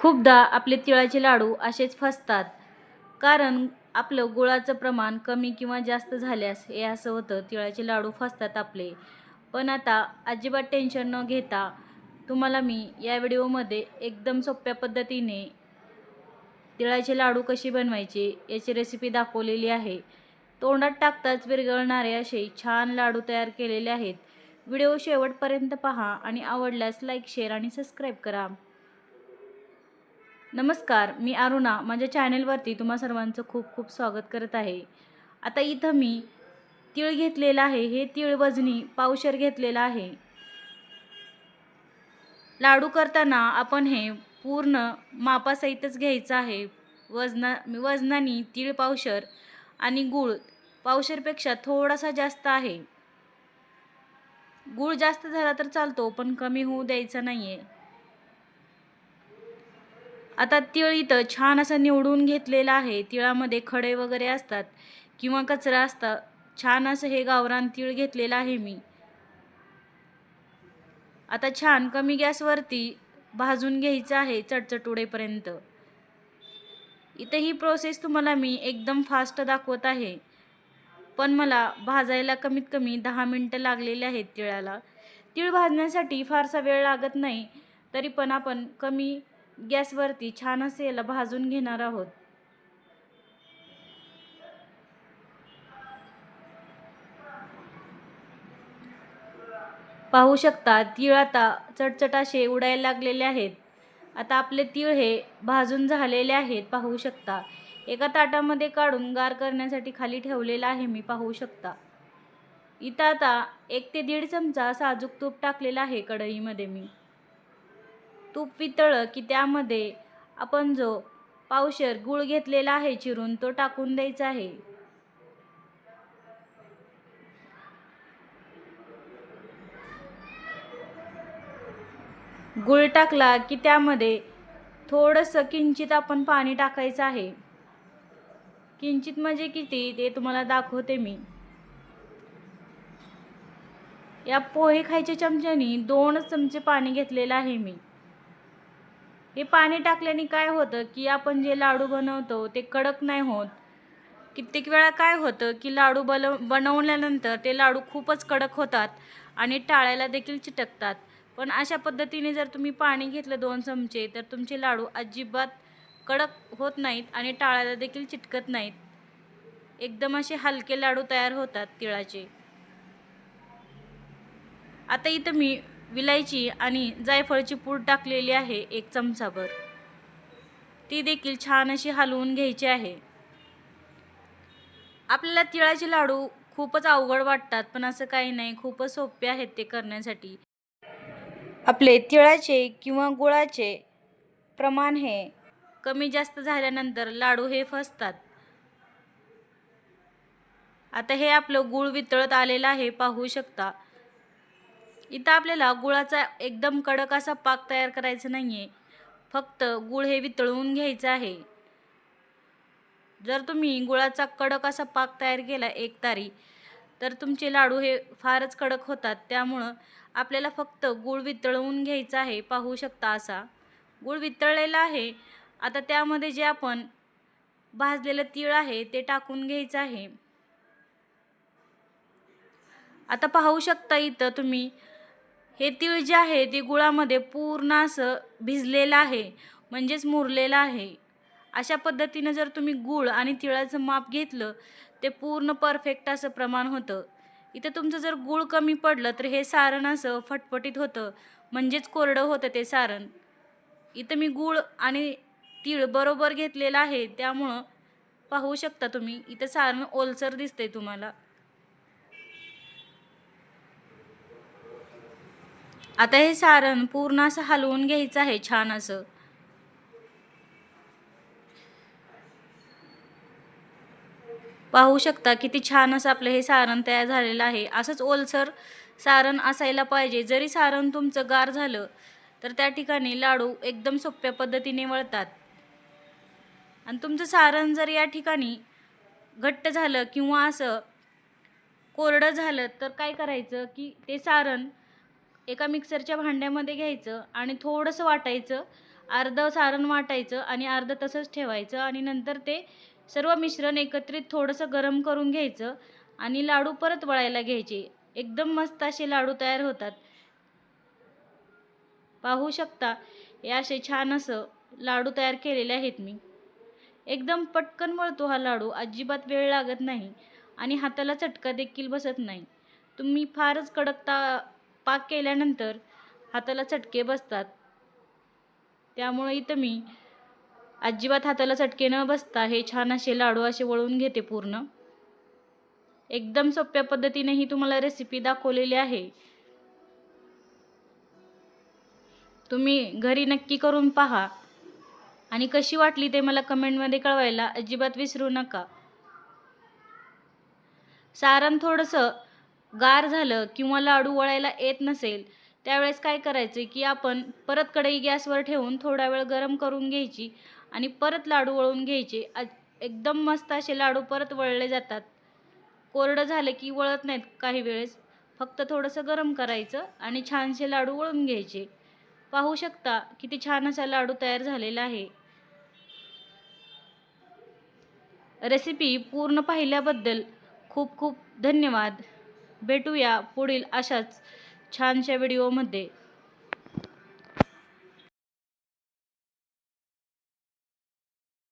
खूपदा आपले तिळाचे लाडू असेच फसतात. कारण आपलं गुळाचं प्रमाण कमी किंवा जास्त झाल्यास हे असं होतं तिळाचे लाडू फसतात आपले. पण आता अजिबात टेन्शन न घेता तुम्हाला मी या व्हिडिओमध्ये एकदम सोप्या पद्धतीने तिळाचे लाडू कशी बनवायचे याची रेसिपी दाखवलेली आहे. तोंडात टाकताच विरघळणारे असे छान लाडू तयार केलेले आहेत. व्हिडिओ शेवटपर्यंत पहा आणि आवडल्यास लाईक शेअर आणि सबस्क्राईब करा. नमस्कार मी अरुणा. माझ्या चॅनेलवरती तुम्हा सर्वांचं खूप खूप स्वागत करत आहे. आता इथं मी तीळ घेतलेलं आहे. हे तीळ वजनी पावशर घेतलेलं आहे. लाडू करताना आपण हे पूर्ण मापासहितच घ्यायचं आहे. वजना वजनानी तीळ पावशर आणि गूळ पावशरपेक्षा थोडासा जास्त आहे. गूळ जास्त झाला तर चालतो पण कमी होऊ द्यायचा नाही आहे आता तीळ इथं छान असं निवडून घेतलेलं आहे. तिळामध्ये खडे वगैरे असतात किंवा कचरा असता छान असं हे गावरान तीळ घेतलेलं आहे मी. आता छान कमी गॅसवरती भाजून घ्यायचं आहे चटचटुडेपर्यंत. इथं ही प्रोसेस तुम्हाला मी एकदम फास्ट दाखवत आहे. पण मला भाजायला कमीत कमी दहा मिनटं लागलेले आहेत तिळाला. तीळ भाजण्यासाठी फारसा वेळ लागत नाही तरी पण आपण कमी गॅसवरती छान असे याला भाजून घेणार आहोत. पाहू शकता तीळ आता चटचट असे उडायला लागलेले आहेत. आता आपले तीळ हे भाजून झालेले आहेत पाहू शकता. एका ताटामध्ये काढून गार करण्यासाठी खाली ठेवलेलं आहे मी पाहू शकता. इथं आता एक ते दीड चमचा साजूक तूप टाकलेला आहे कढईमध्ये मी. तूप वितळलं की त्यामध्ये आपण जो पावशर गूळ घेतलेला आहे चिरून तो टाकून द्यायचा आहे. गूळ टाकला की त्यामध्ये थोडंसं किंचित आपण पाणी टाकायचं आहे. किंचित म्हणजे किती ते तुम्हाला दाखवते मी. या पोहे खायच्या चमच्यानी दोन चमचे पाणी घेतलेलं आहे मी. हे पाणी टाकल्याने काय होतं की आपण जे लाडू बनवतो ते कडक नाही होत. कित्येक वेळा काय होतं की लाडू बल बनवल्यानंतर ते लाडू खूपच कडक होतात आणि टाळ्याला देखील चिटकतात. पण अशा पद्धतीने जर तुम्ही पाणी घेतलं दोन चमचे तर तुमचे लाडू अजिबात कडक होत नाहीत आणि टाळ्याला देखील चिटकत नाहीत. एकदम असे हलके लाडू तयार होतात तिळाचे. आता इथं मी विलायची आणि जायफळची पूड टाकलेली आहे एक चमचाभर. ती देखील छान अशी हलवून घ्यायची आहे. आपल्याला तिळाचे लाडू खूपच अवघड वाटतात पण असं काही नाही खूपच सोपे आहेत ते करण्यासाठी. आपले तिळाचे किंवा गुळाचे प्रमाण हे कमी जास्त झाल्यानंतर लाडू हे फसतात. आता हे आपलं गुळ वितळत आलेलं आहे पाहू शकता. इथं आपल्याला गुळाचा एकदम कडक असा पाक तयार करायचा नाही आहे फक्त गुळ हे वितळवून घ्यायचं आहे. जर तुम्ही गुळाचा कडक असा पाक तयार केला एक तारी तर तुमचे लाडू हे फारच कडक होतात. त्यामुळं आपल्याला फक्त गूळ वितळवून घ्यायचा आहे. पाहू शकता असा. गुळ वितळलेला आहे. आता त्यामध्ये जे आपण भाजलेलं तीळ आहे ते टाकून घ्यायचं आहे. आता पाहू शकता इथं तुम्ही हे तीळ जे आहे ते गुळामध्ये पूर्ण असं भिजलेलं आहे. म्हणजेच मुरलेलं आहे. अशा पद्धतीनं जर तुम्ही गूळ आणि तिळाचं माप घेतलं ते पूर्ण परफेक्ट असं प्रमाण होतं. इथं तुमचं जर गूळ कमी पडलं तर हे सारण असं फटफटीत होतं. म्हणजेच कोरडं होतं ते सारण. इथं मी गूळ आणि तीळ बरोबर घेतलेलं आहे त्यामुळं पाहू शकता तुम्ही इथं सारण ओलसर दिसतंय तुम्हाला. आता हे सारण पूर्ण असं हलवून घ्यायचं आहे छान असं. पाहू शकता किती छान असं आपलं हे सारण तयार झालेलं आहे. असंच ओलसर सारण असायला पाहिजे. जरी सारण तुमचं गार झालं तर त्या ठिकाणी लाडू एकदम सोप्या पद्धतीने वळतात. आणि तुमचं सारण जर या ठिकाणी घट्ट झालं किंवा असं कोरडं झालं तर काय करायचं की ते सारण एका मिक्सरच्या भांड्यामध्ये घ्यायचं आणि थोडंसं वाटायचं अर्धं सारण वाटायचं आणि अर्धं तसंच ठेवायचं आणि नंतर ते सर्व मिश्रण एकत्रित थोडंसं गरम करून घ्यायचं आणि लाडू परत वळायला घ्यायचे. एकदम मस्त असे लाडू तयार होतात. पाहू शकता हे असे छान असं लाडू तयार केलेले आहेत मी. एकदम पटकन वळतो हा लाडू अजिबात वेळ लागत नाही आणि हाताला चटका देखील बसत नाही. तुम्ही फारच कडक ता पाक केल्यानंतर हाताला चटके बसतात. त्यामुळे इथं मी अजिबात हाताला चटके न बसता हे छान असे लाडू असे वळून घेते पूर्ण. एकदम सोप्या पद्धतीने ही तुम्हाला रेसिपी दाखवलेली आहे. तुम्ही घरी नक्की करून पहा. आणि कशी वाटली ते मला कमेंटमध्ये कळवायला अजिबात विसरू नका. सारण थोडंसं गार झालं किंवा लाडू वळायला येत नसेल त्यावेळेस काय करायचं की आपण परत कढई गॅसवर ठेवून थोडा वेळ गरम करून घ्यायची आणि परत लाडू वळून घ्यायचे. एकदम मस्त असे लाडू परत वळले जातात. कोरडं झालं की वळत नाहीत काही वेळेस. फक्त थोडंसं गरम करायचं आणि छानसे लाडू वळून घ्यायचे. पाहू शकता किती छान असा लाडू तयार झालेला आहे. रेसिपी पूर्ण पाहिल्याबद्दल खूप खूप धन्यवाद. भेटूया पुढील अशाच छानशा व्हिडिओमध्ये